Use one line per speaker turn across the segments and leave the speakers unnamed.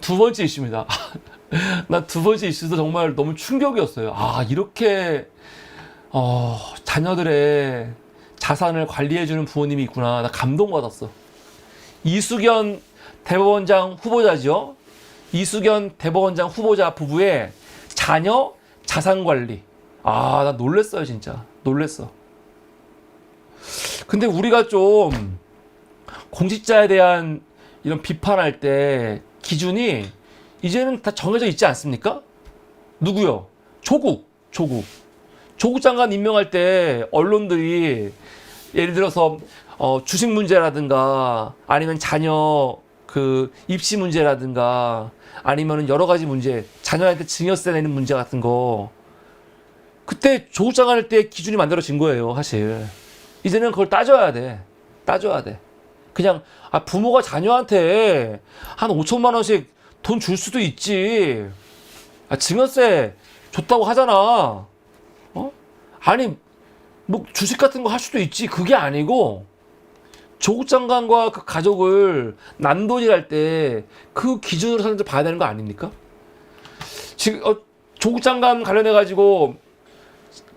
두 번째 이슈입니다. 난두 번째 이슈도 정말 너무 충격이었어요. 아, 이렇게, 어, 자녀들의 자산을 관리해주는 부모님이 있구나. 나 감동받았어. 이수견 대법원장 후보자죠. 이수견 대법원장 후보자 부부의 자녀 자산 관리. 아, 나 놀랬어요, 진짜. 놀랬어. 근데 우리가 좀 공직자에 대한 이런 비판할 때 기준이 이제는 다 정해져 있지 않습니까? 누구요? 조국, 조국. 조국 장관 임명할 때 언론들이 예를 들어서 어, 주식 문제라든가 아니면 자녀 그 입시 문제라든가 아니면 여러 가지 문제, 자녀한테 증여세 내는 문제 같은 거 그때 조국 장관 할 때 기준이 만들어진 거예요, 사실. 이제는 그걸 따져야 돼. 따져야 돼. 그냥 아 부모가 자녀한테 한 5천만 원씩 돈 줄 수도 있지. 아 증여세 줬다고 하잖아. 어? 아니 뭐 주식 같은 거 할 수도 있지. 그게 아니고 조국 장관과 그 가족을 난도질할 때그 기준으로 사람들 봐야 되는 거 아닙니까? 지금 어, 조국 장관 관련해 가지고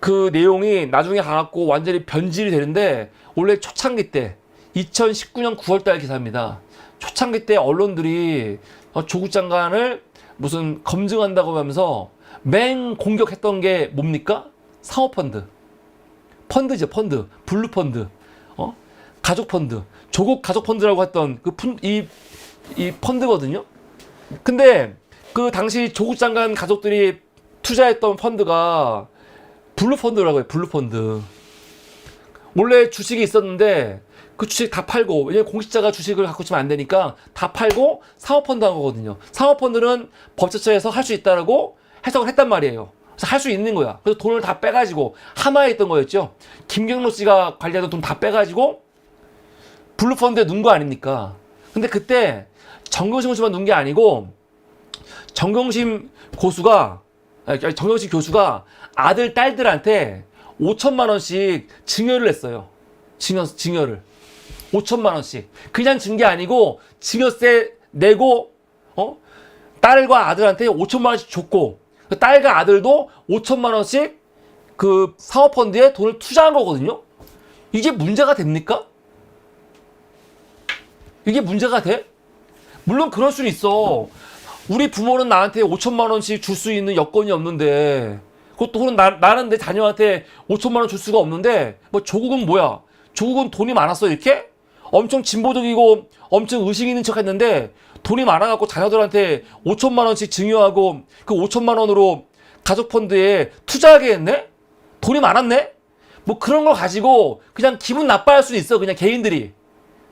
그 내용이 나중에 가갖고 완전히 변질이 되는데 원래 초창기 때 2019년 9월달 기사입니다. 초창기 때 언론들이 어, 조국 장관을 무슨 검증한다고 하면서 맹 공격했던 게 뭡니까? 사모펀드. 펀드죠, 펀드. 블루펀드. 어? 가족펀드. 조국 가족펀드라고 했던 그 푼, 이, 이 펀드거든요. 근데 그 당시 조국 장관 가족들이 투자했던 펀드가 블루펀드라고 해요, 블루펀드. 원래 주식이 있었는데 그 주식 다 팔고 왜냐면 공직자가 주식을 갖고 있으면 안 되니까 다 팔고 사모펀드 한 거거든요. 사모펀드는 법제처에서 할 수 있다라고 해석을 했단 말이에요. 그래서 할 수 있는 거야. 그래서 돈을 다 빼가지고 하마에 있던 거였죠. 김경로 씨가 관리하던 돈 다 빼가지고 블루펀드에 넣은 거 아닙니까? 근데 그때 정경심 교수만 넣은 게 아니고 정경심 고수가 정경심 교수가 아들 딸들한테 5천만 원씩 증여를 했어요. 증여 증여를 5천만 원씩 그냥 준 게 아니고 증여세 내고 어 딸과 아들한테 5천만 원씩 줬고 그 딸과 아들도 5천만 원씩 그 사모펀드에 돈을 투자한 거거든요. 이게 문제가 됩니까? 이게 문제가 돼? 물론 그럴 수는 있어. 우리 부모는 나한테 5천만 원씩 줄 수 있는 여건이 없는데 그것도 나, 나는 내 자녀한테 5천만 원 줄 수가 없는데 뭐 조국은 뭐야? 조국은 돈이 많았어 이렇게? 엄청 진보적이고 엄청 의식 있는 척 했는데 돈이 많아갖고 자녀들한테 5천만 원씩 증여하고 그 5천만 원으로 가족 펀드에 투자하게 했네? 돈이 많았네? 뭐 그런 걸 가지고 그냥 기분 나빠할 수는 있어 그냥 개인들이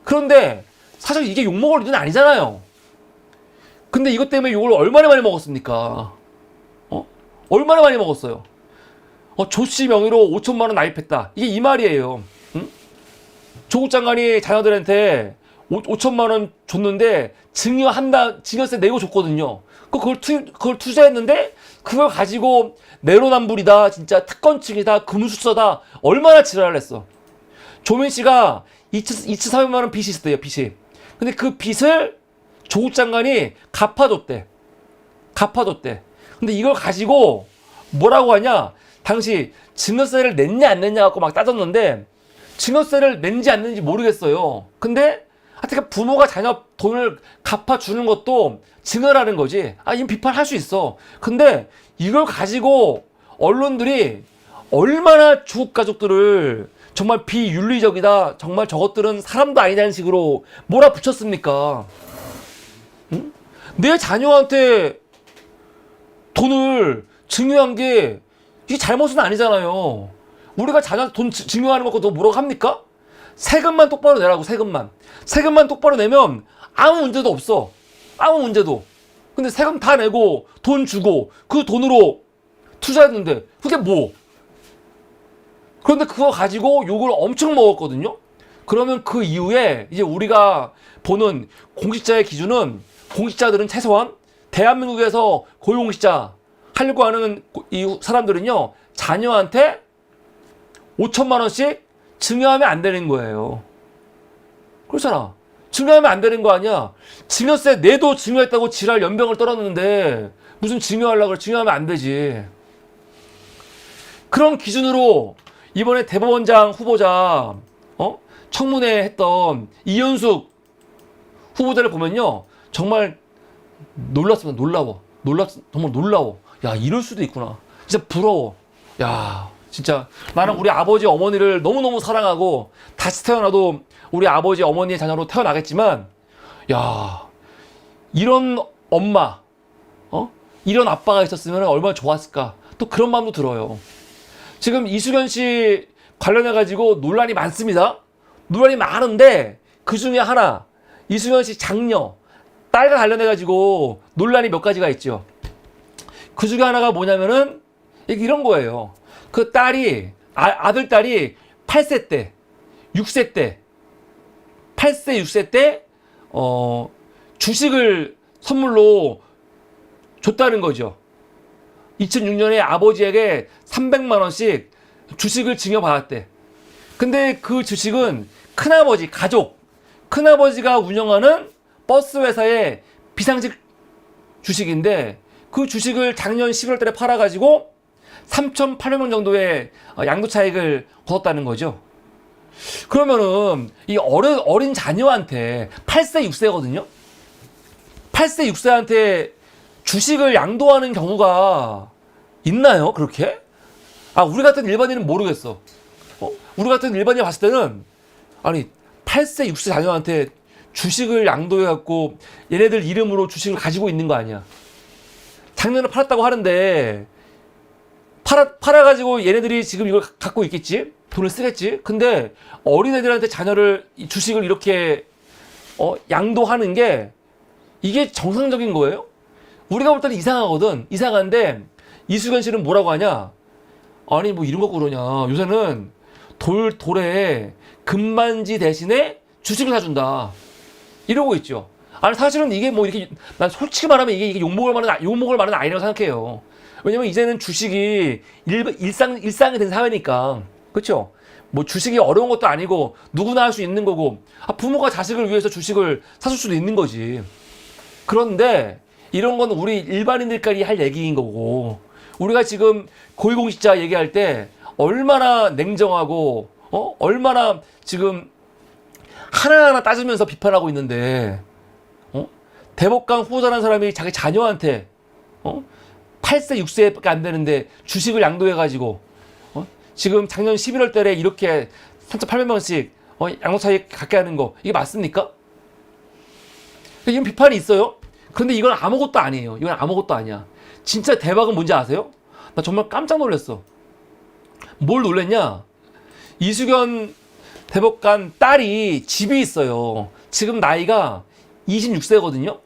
그런데 사실 이게 욕먹을 일은 아니잖아요 근데 이것 때문에 욕을 얼마나 많이 먹었습니까? 어? 얼마나 많이 먹었어요? 어, 조씨 명의로 5천만 원 나입했다. 이게 이 말이에요. 응? 조국 장관이 자녀들한테 5, 천만원 줬는데 증여 한다, 증여세 내고 줬거든요. 그- 그걸 투, 그걸 투자했는데 그걸 가지고 내로남불이다, 진짜 특권층이다, 금수저다, 얼마나 지랄을 했어. 조민 씨가 2천, 2,400만 원 빚이 있었대요, 빚이. 근데 그 빚을 조국 장관이 갚아줬대. 갚아줬대. 근데 이걸 가지고 뭐라고 하냐? 당시 증여세를 냈냐 안 냈냐 갖고 막 따졌는데 증여세를 낸지 안 낸지 모르겠어요. 근데 하여튼 부모가 자녀 돈을 갚아주는 것도 증여라는 거지. 아, 이건 비판할 수 있어. 근데 이걸 가지고 언론들이 얼마나 주국 가족들을 정말 비윤리적이다. 정말 저것들은 사람도 아니라는 식으로 몰아붙였습니까? 응? 내 자녀한테 돈을 증여한 게 이게 잘못은 아니잖아요. 우리가 자녀한테 돈 증- 증여하는 것도 뭐라고 합니까? 세금만 똑바로 내라고 세금만. 세금만 똑바로 내면 아무 문제도 없어. 아무 문제도. 근데 세금 다 내고 돈 주고 그 돈으로 투자했는데 그게 뭐? 그런데 그거 가지고 욕을 엄청 먹었거든요. 그러면 그 이후에 이제 우리가 보는 공직자의 기준은 공직자들은 최소한 대한민국에서 고용공직자 하려고 하는 고- 이 사람들은요 자녀한테 5천만 원씩 증여하면 안 되는 거예요. 그렇잖아. 증여하면 안 되는 거 아니야? 증여세 내도 증여했다고 지랄 연병을 떨었는데 무슨 증여하려고 그래? 증여하면 안 되지. 그런 기준으로 이번에 대법원장 후보자 어? 청문회 했던 이현숙 후보자를 보면요 정말 놀랐습니다 놀라워 놀랍 정말 놀라워 야 이럴 수도 있구나 진짜 부러워 야 진짜 나는 우리 아버지 어머니를 너무너무 사랑하고 다시 태어나도 우리 아버지 어머니의 자녀로 태어나겠지만 야 이런 엄마 어 이런 아빠가 있었으면 얼마나 좋았을까 또 그런 마음도 들어요 지금 이수견 씨 관련해 가지고 논란이 많습니다. 논란이 많은데 그 중에 하나 이수견 씨 장녀 딸과 관련해 가지고 논란이 몇 가지가 있죠. 그 중에 하나가 뭐냐면은 이런 거예요. 그 딸이 아, 아들 딸이 8세 때, 6세 때, 8세, 6세 때 어, 주식을 선물로 줬다는 거죠. 2006년에 아버지에게 300만 원씩 주식을 증여받았대. 근데 그 주식은 큰아버지, 가족, 큰아버지가 운영하는 버스 회사의 비상직 주식인데 그 주식을 작년 11월 달에 팔아 가지고 3,800만 정도의 양도 차익을 거뒀다는 거죠. 그러면은 이 어린, 어린 자녀한테 8세, 6세거든요? 8세, 6세한테 주식을 양도하는 경우가 있나요? 그렇게? 아, 우리 같은 일반인은 모르겠어. 어? 우리 같은 일반인 봤을 때는 아니 8세, 6세 자녀한테 주식을 양도해갖고 얘네들 이름으로 주식을 가지고 있는 거 아니야. 작년에 팔았다고 하는데 팔아, 팔아가지고 얘네들이 지금 이걸 가- 갖고 있겠지? 돈을 쓰겠지? 근데 어린애들한테 자녀를, 이 주식을 이렇게 어, 양도하는 게 이게 정상적인 거예요? 우리가 볼 때는 이상하거든. 이상한데 이수근 씨는 뭐라고 하냐? 아니 뭐 이런 거 그러냐? 요새는 돌 돌에 금반지 대신에 주식을 사준다. 이러고 있죠. 아니 사실은 이게 뭐 이렇게 난 솔직히 말하면 이게, 이게 욕먹을 만한 아- 욕먹을 만한 아니라고 생각해요. 왜냐면 이제는 주식이 일, 일상 일상이 된 사회니까. 그렇죠. 뭐 주식이 어려운 것도 아니고 누구나 할 수 있는 거고. 아, 부모가 자식을 위해서 주식을 사줄 수도 있는 거지. 그런데 이런 건 우리 일반인들까지 할 얘기인 거고. 우리가 지금 고위공직자 얘기할 때 얼마나 냉정하고 어? 얼마나 지금 하나하나 따지면서 비판하고 있는데 어? 대법관 후보자라는 사람이 자기 자녀한테 어 8세 6세밖에 안 되는데 주식을 양도해 가지고 어 지금 작년 11월 달에 이렇게 3,800만 원씩 어 양도 차익 갖게 하는 거 이게 맞습니까? 이런 비판이 있어요. 그런데 이건 아무것도 아니에요. 이건 아무것도 아니야. 진짜 대박은 뭔지 아세요? 나 정말 깜짝 놀랐어. 뭘 놀랬냐? 이수견 대법관 딸이 집이 있어요. 지금 나이가 26세거든요?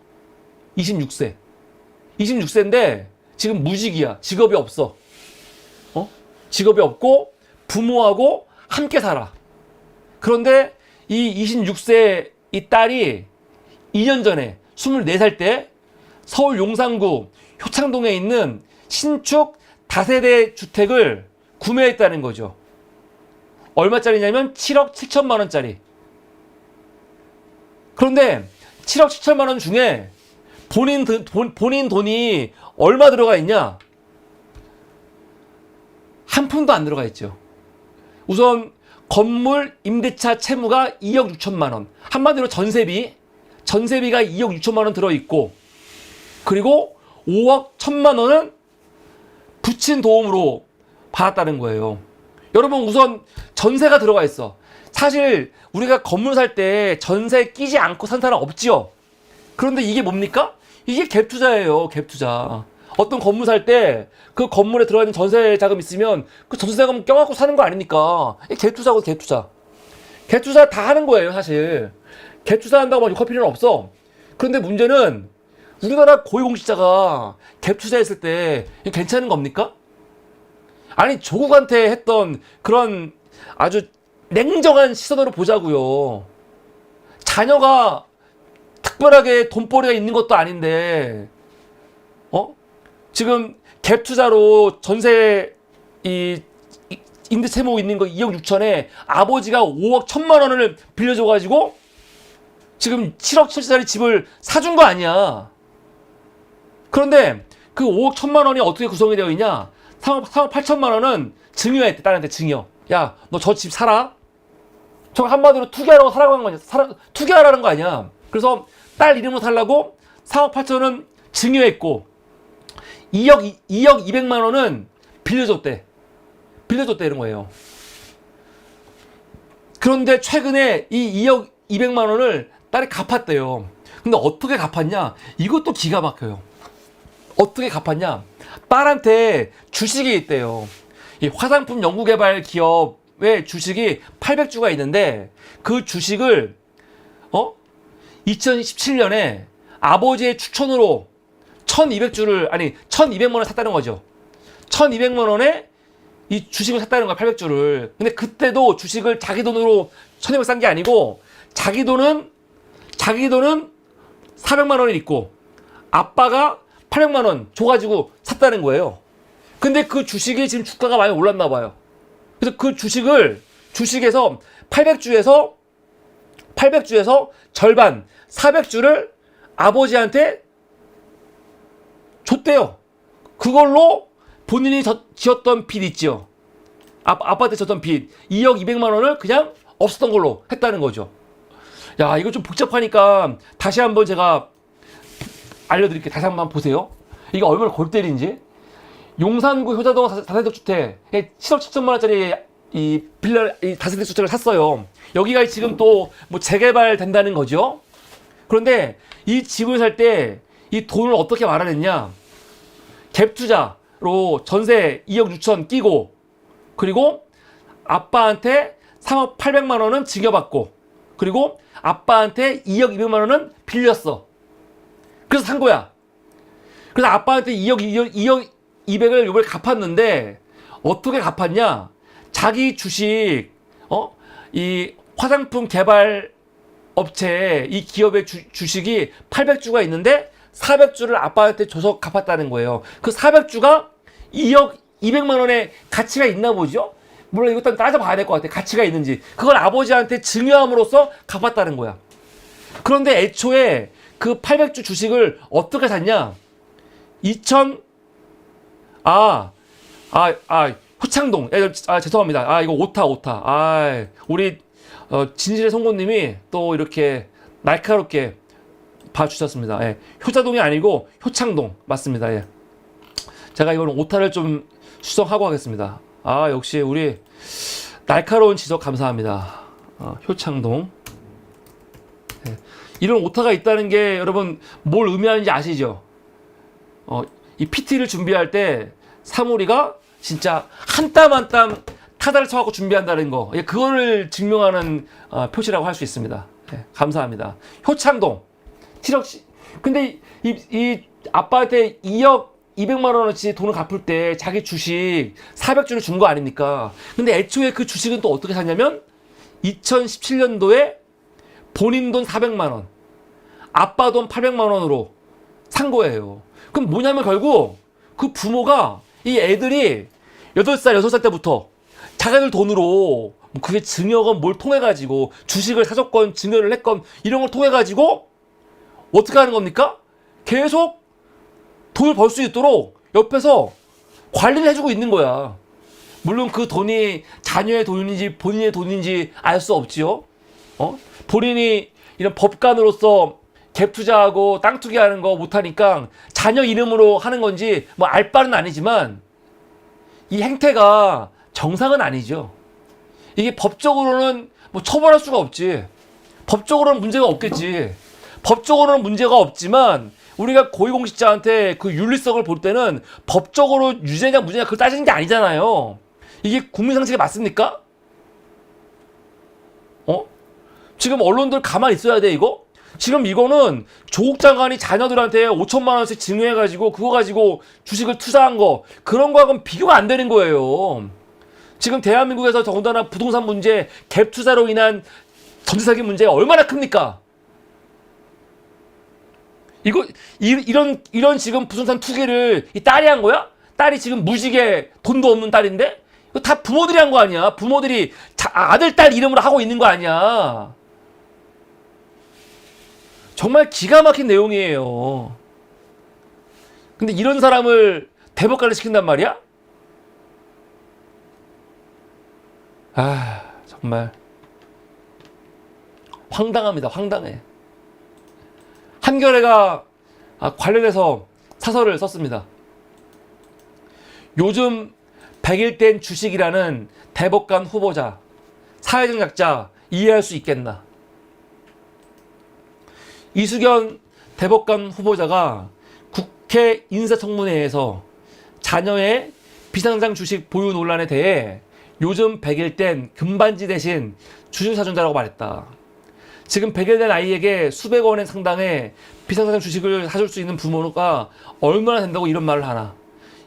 26세. 26세인데 지금 무직이야. 직업이 없어. 어? 직업이 없고 부모하고 함께 살아. 그런데 이 26세 이 딸이 2년 전에 24살 때 서울 용산구 효창동에 있는 신축 다세대 주택을 구매했다는 거죠. 얼마짜리냐면 7억 7천만 원짜리. 그런데 7억 7천만 원 중에 본인 드- 본, 본인 돈이 얼마 들어가 있냐? 한 푼도 안 들어가 있죠. 우선 건물 임대차 채무가 2억 6천만 원. 한마디로 전세비, 전세비가 2억 6천만 원 들어 있고 그리고 5억 1천만 원은 부친 도움으로 받았다는 거예요. 여러분 우선 전세가 들어가 있어. 사실 우리가 건물 살 때 전세 끼지 않고 산 사람 없지요. 그런데 이게 뭡니까? 이게 갭 투자예요. 갭 투자. 어떤 건물 살 때 그 건물에 들어가 있는 전세 자금 있으면 그 전세 자금 껴갖고 사는 거 아닙니까? 이게 갭 투자고 갭 투자. 갭 투자 다 하는 거예요, 사실. 갭 투자 한다고 막 욕할 필요는 없어. 그런데 문제는 우리나라 고위공직자가 갭 투자했을 때 괜찮은 겁니까? 아니 조국한테 했던 그런 아주 냉정한 시선으로 보자고요. 자녀가 특별하게 돈벌이가 있는 것도 아닌데, 어? 지금 갭 투자로 전세 이 이- 임대 채무 있는 거 2억 6천에 아버지가 5억 1천만 원을 빌려줘 가지고 지금 7억 7천짜리 집을 사준 거 아니야. 그런데 그 5억 1천만 원이 어떻게 구성이 되어 있냐? 3억, 3억 8천만 원은 증여했대, 딸한테 증여. 야, 너 저 집 사라? 저 한마디로 투기하라고 사라고 한 거냐? 사라, 투기하라는 거 아니야. 그래서 딸 이름으로 살라고 4억 8천은 증여했고, 2억, 2억 2백만 원은 빌려줬대. 빌려줬대, 이런 거예요. 그런데 최근에 이 2억 2백만 원을 딸이 갚았대요. 근데 어떻게 갚았냐? 이것도 기가 막혀요. 어떻게 갚았냐? 딸한테 주식이 있대요. 이 화장품 연구개발 기업의 주식이 800주가 있는데 그 주식을 어? 2017년에 아버지의 추천으로 1200주를 아니 1200만 원을 샀다는 거죠. 1200만 원에 이 주식을 샀다는 거야 800주를. 근데 그때도 주식을 자기 돈으로 1200 산 게 아니고 자기 돈은 자기 돈은 400만 원이 있고 아빠가 800만 원 줘가지고 샀다는 거예요. 근데 그 주식이 지금 주가가 많이 올랐나 봐요. 그래서 그 주식을 주식에서 800주에서 800주에서 절반 400주를 아버지한테 줬대요. 그걸로 본인이 저- 지었던 빚 있죠. 아, 아빠한테 졌던 빚 2억 2백만 원을 그냥 없었던 걸로 했다는 거죠. 야 이거 좀 복잡하니까 다시 한번 제가 알려드릴게요. 다시 한번 보세요. 이게 얼마나 골 때리는지. 용산구 효자동 다- 다세대 주택 7억 7천만 원짜리 이 빌라 이 다세대 주택을 샀어요. 여기가 지금 또 뭐 재개발 된다는 거죠. 그런데 이 집을 살 때 이 돈을 어떻게 마련했냐? 갭 투자로 전세 2억 6천 끼고 그리고 아빠한테 3억 8백만 원은 증여받고 그리고 아빠한테 2억 2백만 원은 빌렸어. 그래서 산 거야. 그래서 아빠한테 2억 2억, 2억 200을 요번에 갚았는데 어떻게 갚았냐? 자기 주식 어? 이 화장품 개발 업체 이 기업의 주, 주식이 800주가 있는데 400주를 아빠한테 줘서 갚았다는 거예요. 그 400주가 2억 200만 원의 가치가 있나 보죠? 물론 이것도 따져봐야 될 것 같아. 가치가 있는지. 그걸 아버지한테 증여함으로써 갚았다는 거야. 그런데 애초에 그 800주 주식을 어떻게 샀냐? 2000, 아, 아, 아, 효창동. 예, 아, 죄송합니다. 아, 이거 오타, 오타. 아, 우리, 어, 진실의 송곳님이 또 이렇게 날카롭게 봐주셨습니다. 예. 효자동이 아니고 효창동. 맞습니다. 예. 제가 이거는 오타를 좀 수정하고 하겠습니다. 아, 역시 우리 날카로운 지적 감사합니다. 어, 효창동. 예. 이런 오타가 있다는 게 여러분 뭘 의미하는지 아시죠? 어, 이 PT를 준비할 때 사무리가 진짜 한 땀 한땀 타다를 쳐갖고 준비한다는 거. 예, 그거를 증명하는 어, 표시라고 할 수 있습니다. 예, 감사합니다. 효창동. 7억 시. 근데 이, 이 아빠한테 2억 200만 원어치 돈을 갚을 때 자기 주식 400주를 준 거 아닙니까? 근데 애초에 그 주식은 또 어떻게 샀냐면 2017년도에 본인 돈 400만 원, 아빠 돈 800만 원으로 산 거예요. 그럼 뭐냐면 결국 그 부모가 이 애들이 8살, 6살 때부터 자기들 돈으로 뭐 그게 증여건 뭘 통해 가지고 주식을 사줬건 증여를 했건 이런 걸 통해 가지고 어떻게 하는 겁니까? 계속 돈을 벌 수 있도록 옆에서 관리를 해주고 있는 거야. 물론 그 돈이 자녀의 돈인지 본인의 돈인지 알 수 없지요. 어? 본인이 이런 법관으로서 갭 투자하고 땅 투기하는 거 못하니까 자녀 이름으로 하는 건지 뭐 알 바는 아니지만 이 행태가 정상은 아니죠. 이게 법적으로는 뭐 처벌할 수가 없지. 법적으로는 문제가 없겠지. 법적으로는 문제가 없지만 우리가 고위공직자한테 그 윤리성을 볼 때는 법적으로 유죄냐 무죄냐 그걸 따지는 게 아니잖아요. 이게 국민 상식에 맞습니까? 어? 지금 언론들 가만히 있어야 돼 이거? 지금 이거는 조국 장관이 자녀들한테 5천만 원씩 증여해가지고 그거 가지고 주식을 투자한 거 그런 거하고는 비교가 안 되는 거예요. 지금 대한민국에서 더군다나 부동산 문제, 갭 투자로 인한 전세 사기 문제가 얼마나 큽니까? 이거 이, 이런 이런 지금 부동산 투기를 이 딸이 한 거야? 딸이 지금 무직에 돈도 없는 딸인데 이거 다 부모들이 한 거 아니야? 부모들이 자, 아들 딸 이름으로 하고 있는 거 아니야? 정말 기가 막힌 내용이에요. 근데 이런 사람을 대법관을 시킨단 말이야? 아, 정말 황당합니다. 황당해. 한겨레가 아, 관련해서 사설을 썼습니다. 요즘 100일 된 주식이라는 대법관 후보자, 사회적 약자 이해할 수 있겠나? 이수견 대법관 후보자가 국회 인사청문회에서 자녀의 비상장 주식 보유 논란에 대해 요즘 100일 된 금반지 대신 주식 사준다라고 말했다. 지금 100일 된 아이에게 수백 원의 상당의 비상장 주식을 사줄 수 있는 부모가 얼마나 된다고 이런 말을 하나.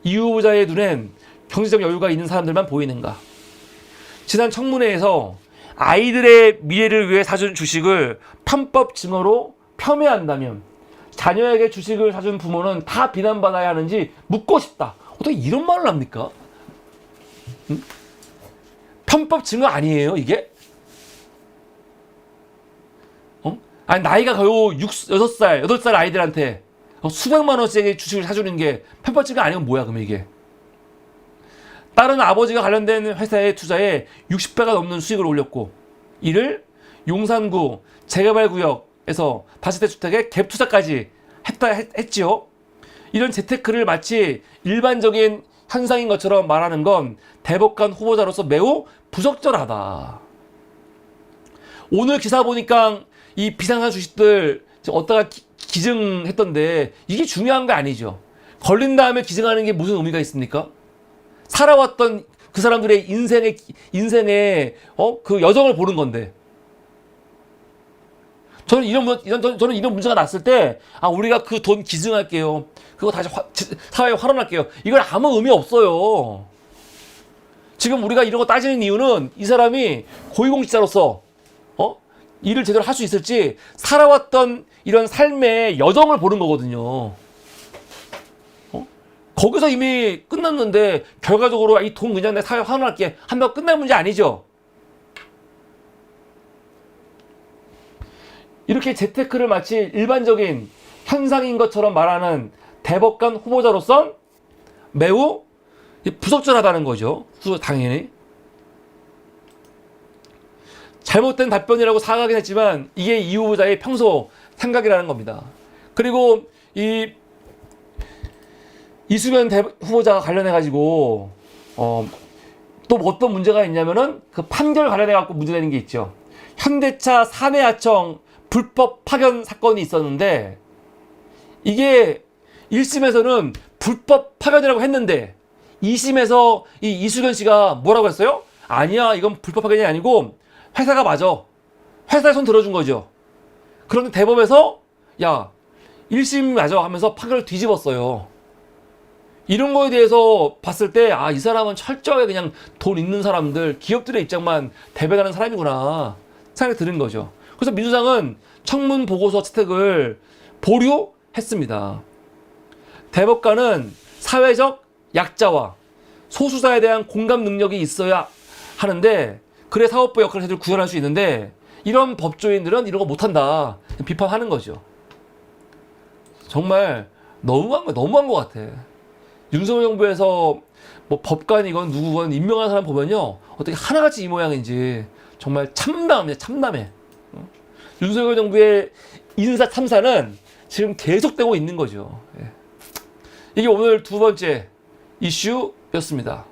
이 후보자의 눈엔 경제적 여유가 있는 사람들만 보이는가. 지난 청문회에서 아이들의 미래를 위해 사준 주식을 편법 증거로 폄훼한다면 자녀에게 주식을 사준 부모는 다 비난받아야 하는지 묻고 싶다. 어떻게 이런 말을 합니까? 응? 편법 증거 아니에요, 이게? 어? 아니, 나이가 겨우 6, 6살, 8살 아이들한테 어, 수백만 원짜리 주식을 사주는 게 편법 증거 아니면 뭐야, 그럼 이게? 다른 아버지가 관련된 회사에 투자해 60배가 넘는 수익을 올렸고, 이를 용산구 재개발구역에서 다세대 주택에 갭 투자까지 했다 했, 했지요. 이런 재테크를 마치 일반적인 현상인 것처럼 말하는 건 대법관 후보자로서 매우 부적절하다. 오늘 기사 보니까 이 비상한 주식들 어디다가 기- 기증했던데 이게 중요한 거 아니죠. 걸린 다음에 기증하는 게 무슨 의미가 있습니까? 살아왔던 그 사람들의 인생의 인생의 어 그 여정을 보는 건데. 저는 이런 문- 이런 저는 이런 문제가 났을 때 아 우리가 그 돈 기증할게요. 그거 다시 화- 지- 사회에 활용할게요. 이건 아무 의미 없어요. 지금 우리가 이런 거 따지는 이유는 이 사람이 고위공직자로서 어 일을 제대로 할 수 있을지 살아왔던 이런 삶의 여정을 보는 거거든요. 어? 거기서 이미 끝났는데 결과적으로 이 돈 그냥 내 사회 환원할게 한다고 끝날 문제 아니죠. 이렇게 재테크를 마치 일반적인 현상인 것처럼 말하는 대법관 후보자로선 매우 부적절하다는 거죠. 수- 당연히. 잘못된 답변이라고 사과하긴 했지만 이게 이 후보자의 평소 생각이라는 겁니다. 그리고 이 이수면 대- 후보자가 관련해 가지고 어, 또 어떤 문제가 있냐면은 그 판결 관련해 갖고 문제 되는 게 있죠. 현대차 사내하청 불법 파견 사건이 있었는데 이게 1심에서는 불법 파견이라고 했는데 2심에서 이 이수견 씨가 뭐라고 했어요? 아니야, 이건 불법 파견이 아니고 회사가 맞아. 회사에 손 들어준 거죠. 그런데 대법에서 야, 1심 맞아 하면서 파견을 뒤집었어요. 이런 거에 대해서 봤을 때, 아, 이 사람은 철저하게 그냥 돈 있는 사람들, 기업들의 입장만 대변하는 사람이구나. 생각이 드는 거죠. 그래서 민주당은 청문 보고서 채택을 보류했습니다. 대법관은 사회적 약자와 소수자에 대한 공감 능력이 있어야 하는데, 그래 사업부 역할을 제대로 구현할 수 있는데, 이런 법조인들은 이런 거 못한다. 비판하는 거죠. 정말 너무한 거, 너무한 것 같아. 윤석열 정부에서 뭐 법관이건 누구건 임명한 사람 보면요 어떻게 하나같이 이 모양인지 정말 참담해 어? 윤석열 정부의 인사 참사는 지금 계속되고 있는 거죠 예. 이게 오늘 두 번째 이슈였습니다